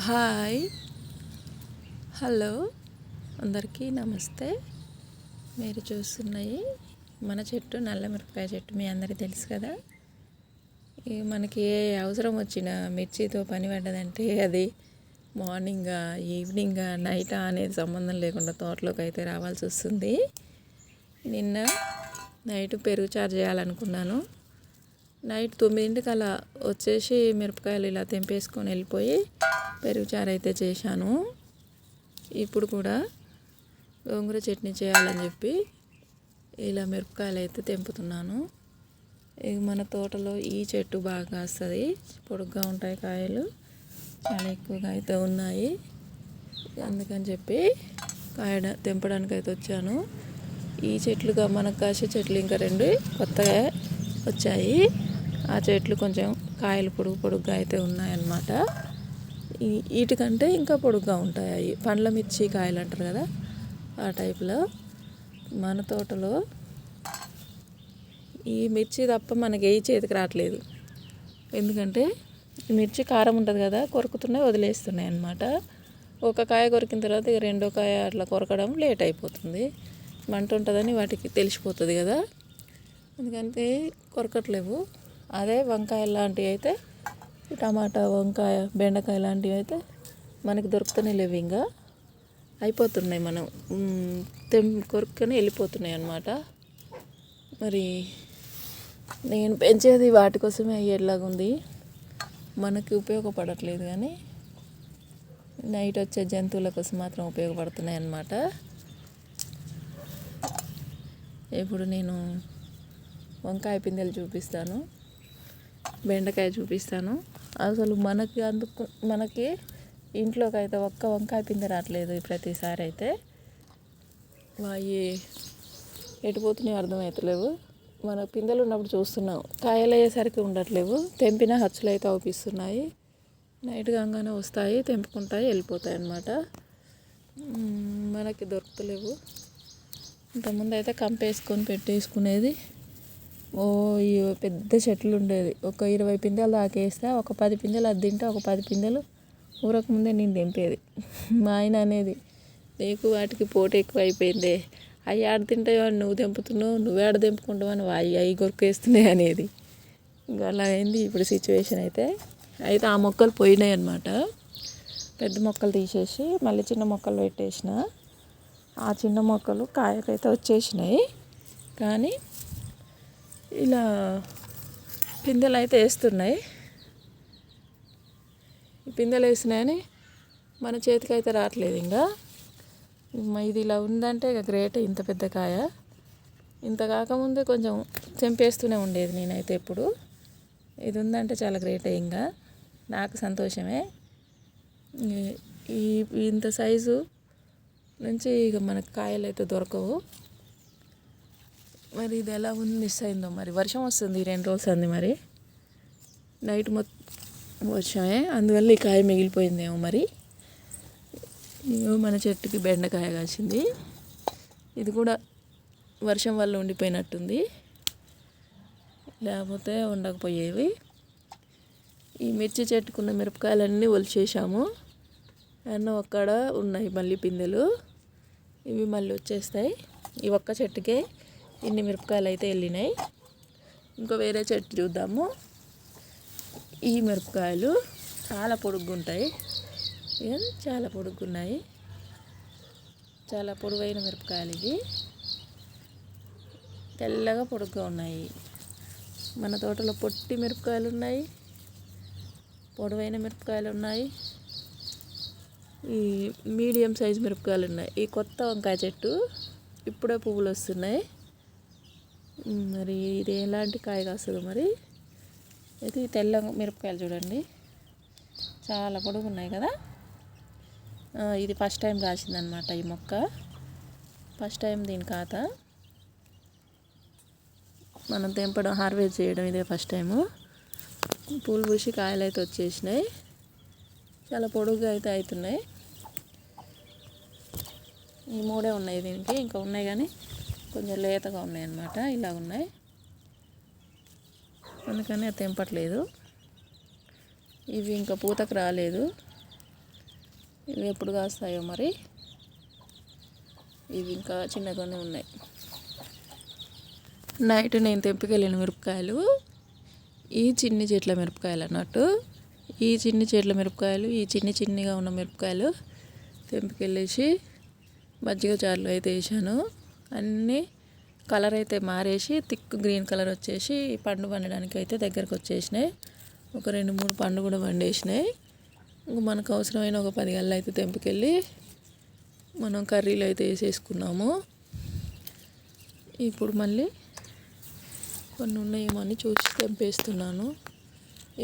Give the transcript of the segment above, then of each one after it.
Hi. Hello. అందరికీ నమస్తే. మీరు చూస్తున్నాయి మన చెట్టు నల్ల మిరపకాయ చెట్టు. మీ అందరికీ తెలుసు కదా. మనకి ఏ అవసరం వచ్చినా మిర్చితో పని పడ్డదంటే అది మార్నింగ్ ఈవినింగ్ నైట్ అనేది సంబంధం లేకుండా తోటలోకి అయితే రావాల్సి వస్తుంది. నిన్న నైట్ పెరుగు చారు చేయాలనుకున్నాను. నైట్ తొమ్మిదింటికి అలా వచ్చేసి మిరపకాయలు ఇలా తెంపేసుకొని వెళ్ళిపోయి పెరుగు చారు అయితే చేశాను. ఇప్పుడు కూడా గోంగూర చట్నీ చేయాలని చెప్పి ఇలా మిరపకాయలు అయితే తెంపుతున్నాను. ఇక మన తోటలో ఈ చెట్టు బాగా వస్తుంది పొడుగ్గా ఉంటాయి కాయలు. చాలా ఎక్కువగా అయితే ఉన్నాయి. అందుకని చెప్పి కాయ తెంపడానికి అయితే వచ్చాను. ఈ చెట్లుగా మనకు కాసే చెట్లు ఇంకా రెండు కొత్తగా వచ్చాయి. ఆ చెట్లు కొంచెం కాయలు పొడుగు పొడుగ్గా అయితే ఉన్నాయన్నమాట. వీటికంటే ఇంకా పొడుగ్గా ఉంటాయి అవి. పండ్ల మిర్చి కాయలు అంటారు కదా ఆ టైప్లో. మన తోటలో ఈ మిర్చి తప్ప మనకి ఏ చేతికి రావట్లేదు. ఎందుకంటే మిర్చి కారం ఉంటుంది కదా కొరుకుతున్నాయి వదిలేస్తున్నాయి అన్నమాట. ఒక కాయ కొరికిన తర్వాత ఇక రెండో కాయ అట్లా కొరకడం లేట్ అయిపోతుంది. మంట ఉంటుందని వాటికి తెలిసిపోతుంది కదా. ఎందుకంటే కొరకట్లేవు. అదే వంకాయ లాంటివి అయితే టమాటా వంకాయ బెండకాయ లాంటివి అయితే మనకి దొరుకుతూనే లేవు ఇంకా. అయిపోతున్నాయి మనం. తెం కొరుక్కొని వెళ్ళిపోతున్నాయి అన్నమాట. మరి నేను పెంచేది వాటి కోసమే అయ్యేలాగా ఉంది. మనకి ఉపయోగపడట్లేదు కానీ నైట్ వచ్చే జంతువుల కోసం మాత్రం ఉపయోగపడుతున్నాయి అన్నమాట. ఇప్పుడు నేను వంకాయ పిందెలు చూపిస్తాను. బెండకాయ చూపిస్తాను. అసలు మనకి అందుకు మనకి ఇంట్లోకి అయితే ఒక్క వంకాయ పిందె రావట్లేదు ప్రతిసారి అయితే. వాయి ఎటుపోతున్నాయో అర్థమవుతలేవు మన పిందెలు ఉన్నప్పుడు చూస్తున్నాం. కాయలు అయ్యేసరికి ఉండట్లేవు. తెంపిన హచ్చులు అయితే అవుపిస్తున్నాయి నైట్ కాగానే వస్తాయి తెంపుకుంటాయి వెళ్ళిపోతాయి అన్నమాట. మనకి దొరుకుతలేవు. ఇంతకుముందు అయితే కంపేసుకొని పెట్టేసుకునేది ఓ పెద్ద చెట్లు ఉండేది. ఒక ఇరవై పిందెలు దాకేస్తే ఒక పది పిందెలు అది తింటే ఒక పది పిందెలు ఊరక ముందే నేను దింపేది. మా ఆయన అనేది నీకు వాటికి పోటీ ఎక్కువ అయిపోయిందే అవి ఆడ తింటాయో నువ్వు తెంపుతున్నావు నువ్వు ఆడ తెంపుకుంటావు అని అవి అవి కొరికేస్తున్నాయి అనేది. ఇంకా అలా అయింది ఇప్పుడు సిచ్యువేషన్ అయితే. అయితే ఆ మొక్కలు పోయినాయి అనమాట పెద్ద మొక్కలు తీసేసి మళ్ళీ చిన్న మొక్కలు పెట్టేసిన. ఆ చిన్న మొక్కలు కాయకైతే వచ్చేసినాయి. కానీ ఇలా పిందెలు అయితే వేస్తున్నాయి పిందెలు వేసినాయని మన చేతికి అయితే రావట్లేదు ఇంకా. ఇది ఇలా ఉందంటే ఇక గ్రేట్ ఇంత పెద్ద కాయ. ఇంత కాకముందే కొంచెం చెంపేస్తూనే ఉండేది నేనైతే ఎప్పుడు. ఇది ఉందంటే చాలా గ్రేట్ ఇంకా. నాకు సంతోషమే. ఈ ఇంత సైజు నుంచి ఇక మనకు కాయలు అయితే దొరకవు. మరి ఇది ఎలా ఉంది మిస్ అయిందో మరి? వర్షం వస్తుంది రెండు రోజులు అంది మరి. నైట్ మొత్తం వర్షమే అందువల్ల ఈ కాయ మిగిలిపోయిందేమో మరి. మన చెట్టుకి బెండకాయ కాసింది. ఇది కూడా వర్షం వల్ల ఉండిపోయినట్టుంది. లేకపోతే ఉండకపోయేవి. ఈ మిర్చి చెట్టుకున్న మిరపకాయలన్నీ ఒలిచేసాము అన్న ఒక్కడ ఉన్నాయి మళ్ళీ పిందెలు. ఇవి మళ్ళీ వచ్చేస్తాయి. ఈ ఒక్క చెట్టుకే ఇన్ని మిరపకాయలు అయితే వెళ్ళినాయి. ఇంకా వేరే చెట్టు చూద్దాము. ఈ మిరపకాయలు చాలా పొడుగ్గుంటాయి. చాలా పొడుగ్గున్నాయి. చాలా పొడువైన మిరపకాయలు ఇవి. తెల్లగా పొడుగ్గా ఉన్నాయి. మన తోటలో పొట్టి మిరపకాయలు ఉన్నాయి పొడవైన మిరపకాయలు ఉన్నాయి ఈ మీడియం సైజ్ మిరపకాయలు ఉన్నాయి ఈ కొత్త వంకాయ చెట్టు ఇప్పుడే పువ్వులు వస్తున్నాయి మరి ఇది ఎలాంటి కాయ కాస్తుందో మరి? ఇది తెల్ల మిరపకాయలు చూడండి. చాలా పొడుగు ఉన్నాయి కదా? ఇది ఫస్ట్ టైం కాసిందనమాట ఈ మొక్క. ఫస్ట్ టైం దీని ఖాత. మనం తెంపడం హార్వెస్ట్ చేయడం ఇదే ఫస్ట్ టైము. పూలు పూసి కాయలు అయితే వచ్చేసినాయి. చాలా పొడుగుగా అయితే అవుతున్నాయి ఈ మూడే ఉన్నాయి దీనికి ఇంకా ఉన్నాయి కానీ కొంచెం లేతగా ఉన్నాయి అన్నమాట ఇలా ఉన్నాయి. అందుకని అది తెంపట్లేదు. ఇవి ఇంకా పూతకు రాలేదు. ఇవి ఎప్పుడు కాస్తాయో మరి? ఇవి ఇంకా చిన్నగానే ఉన్నాయి. నైట్ నేను తెంపుకెళ్ళిన మిరపకాయలు ఈ చిన్ని చెట్ల మిరపకాయలు అన్నట్టు. ఈ చిన్ని చెట్ల మిరపకాయలు ఈ చిన్ని చిన్నిగా ఉన్న మిరపకాయలు తెంపుకెళ్ళేసి మజ్జిగ చారులో అయితే వేసాను. అన్నీ కలర్ అయితే మారేసి థిక్ గ్రీన్ కలర్ వచ్చేసి పండు పండడానికి అయితే దగ్గరకు వచ్చేసినాయి. ఒక రెండు మూడు పండు కూడా పండేసినాయి మనకు అవసరమైన ఒక పది గళ్ళు అయితే తెంపుకెళ్ళి మనం కర్రీలో అయితే వేసేసుకున్నాము. ఇప్పుడు మళ్ళీ కొన్ని ఉన్నాయేమో అని చూసి తెంపేస్తున్నాను.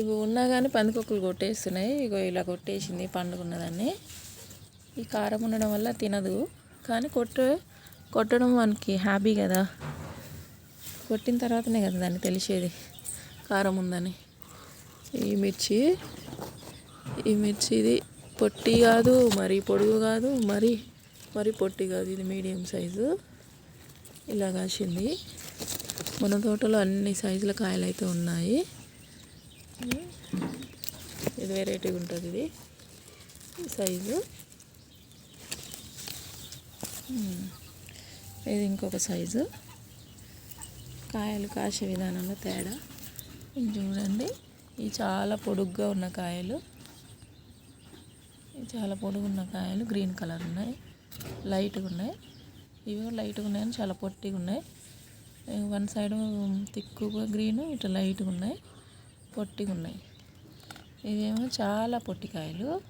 ఇవి ఉన్నా కానీ పందికొక్కులు కొట్టేస్తున్నాయి. ఇగో ఇలా కొట్టేసింది పండుగ ఉన్నదాన్ని ఈ కారం ఉండడం వల్ల తినదు. కానీ కొట్టే కొట్టడం మనకి హ్యాపీ కదా. కొట్టిన తర్వాతనే కదా దాన్ని తెలిసేది. కారం ఉందని. ఈ మిర్చి ఈ మిర్చిది పొట్టి కాదు మరీ పొడుగు కాదు మరీ మరీ పొట్టి కాదు. ఇది మీడియం సైజు. ఇలా కాసింది. మన తోటలో అన్ని సైజుల కాయలు అయితే ఉన్నాయి. ఇది వెరైటీగా ఉంటుంది ఇది. సైజు. ఇది ఇంకొక సైజు. కాయలు కాసే విధానంలో తేడా. ఇది చూడండి ఇవి చాలా పొడుగ్గా ఉన్న కాయలు. చాలా పొడుగున్న కాయలు గ్రీన్ కలర్ ఉన్నాయి. లైట్గా ఉన్నాయి. ఇవి లైట్గా ఉన్నాయని చాలా పొట్టిగా ఉన్నాయి. వన్ సైడ్ తిక్కుగా గ్రీన్ ఇటు లైట్గా ఉన్నాయి. పొట్టిగా ఉన్నాయి. ఇవేమో చాలా పొట్టికాయలు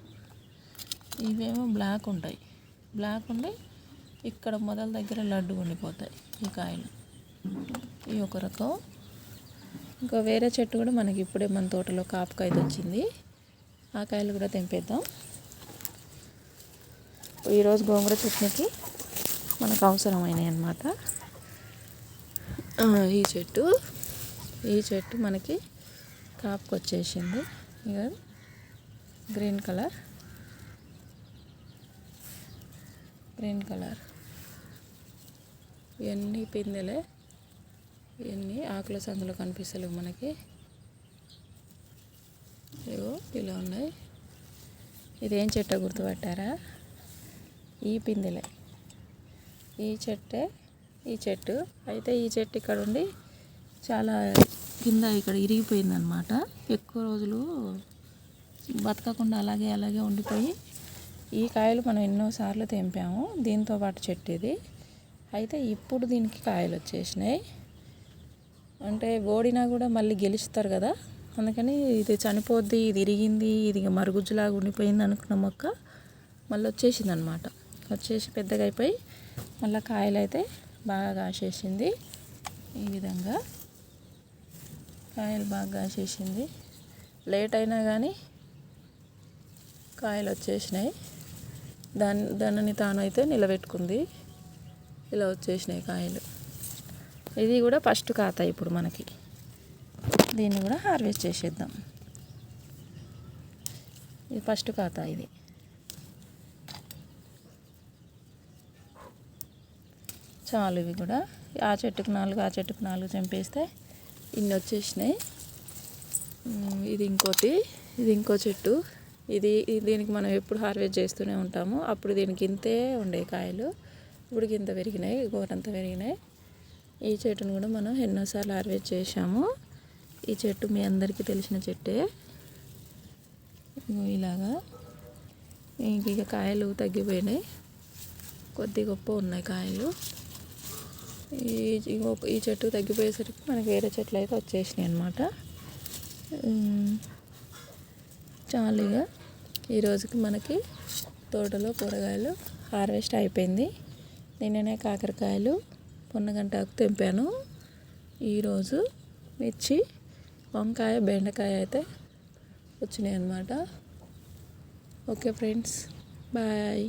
ఇవేమో బ్లాక్ ఉంటాయి. బ్లాక్ ఉండి ఇక్కడ మొదల దగ్గర లడ్డు ఉండిపోతాయి ఈ కాయలు. ఈ ఒక రకం. ఇంకా వేరే చెట్టు కూడా మనకి ఇప్పుడే మన తోటలో కాపుకాయ వచ్చింది ఆ కాయలు కూడా తెంపేద్దాం. ఈరోజు గోంగూర చట్నీకి మనకు అవసరమైనవి అన్నమాట. ఈ చెట్టు. ఈ చెట్టు మనకి కాపుకొచ్చేసింది. ఇక గ్రీన్ కలర్. గ్రీన్ కలర్ ఇవన్నీ పిందెలే? ఇవన్నీ ఆకుల సందులో కనిపిస్తలేవు మనకి. ఇవో ఇలా ఉన్నాయి. ఇదేం చెట్ట గుర్తుపట్టారా? ఈ పిందెలే. ఈ చెట్టే ఈ చెట్టు. అయితే ఈ చెట్టు ఇక్కడ ఉండి చాలా కింద ఇక్కడ ఇరిగిపోయిందనమాట ఎక్కువ రోజులు బతకకుండా అలాగే అలాగే ఉండిపోయి ఈ కాయలు మనం ఎన్నోసార్లు తెంపాము. దీంతో పాటు చెట్టు ఇది అయితే ఇప్పుడు దీనికి కాయలు వచ్చేసినాయి. అంటే ఓడినా కూడా మళ్ళీ గెలుస్తారు కదా. అందుకని ఇది చనిపోద్ది ఇది ఇరిగింది ఇది మరుగుజ్జులాగా ఉండిపోయింది అనుకున్న మొక్క మళ్ళీ వచ్చేసింది అనమాట వచ్చేసి పెద్దగా అయిపోయి మళ్ళీ కాయలు అయితే బాగా కాసేసింది. ఈ విధంగా కాయలు బాగా కాసేసింది. లేట్ అయినా కానీ కాయలు వచ్చేసినాయి. దాని దానిని తాను అయితే నిలబెట్టుకుంది. ఇలా వచ్చేసినాయి కాయలు. ఇది కూడా ఫస్ట్ ఖాతా ఇప్పుడు మనకి. దీన్ని కూడా హార్వెస్ట్ చేసేద్దాం. ఇది ఫస్ట్ ఖాతా ఇది. చాలు ఇవి కూడా. ఆ చెట్టుకు నాలుగు ఆ చెట్టుకు నాలుగు చంపేస్తే ఇన్ని వచ్చేసినాయి. ఇది ఇంకోటి ఇది ఇంకో చెట్టు. ఇది దీనికి మనం ఎప్పుడు హార్వెస్ట్ చేస్తూనే ఉంటాము. అప్పుడు దీనికి ఇంతే ఉండే కాయలు. ఇప్పుడు ఇంత పెరిగినాయి గోరంత పెరిగినాయి. ఈ చెట్టును కూడా మనం ఎన్నోసార్లు హార్వెస్ట్ చేసాము ఈ చెట్టు మీ అందరికీ తెలిసిన చెట్టే. ఇలాగా. ఇంక ఇక కాయలు తగ్గిపోయినాయి. కొద్ది గొప్ప ఉన్నాయి కాయలు. ఈ ఈ చెట్టు తగ్గిపోయేసరికి మనకి వేరే చెట్లు అయితే వచ్చేసినాయి అనమాట చాలుగా ఈరోజుకి మనకి తోటలో కూరగాయలు హార్వెస్ట్ అయిపోయింది. నిన్ననే కాకరకాయలు పొన్నగంటాకు తెంపాను. ఈరోజు మిర్చి వంకాయ బెండకాయ అయితే వచ్చినాయి అన్నమాట ఓకే ఫ్రెండ్స్ బాయ్.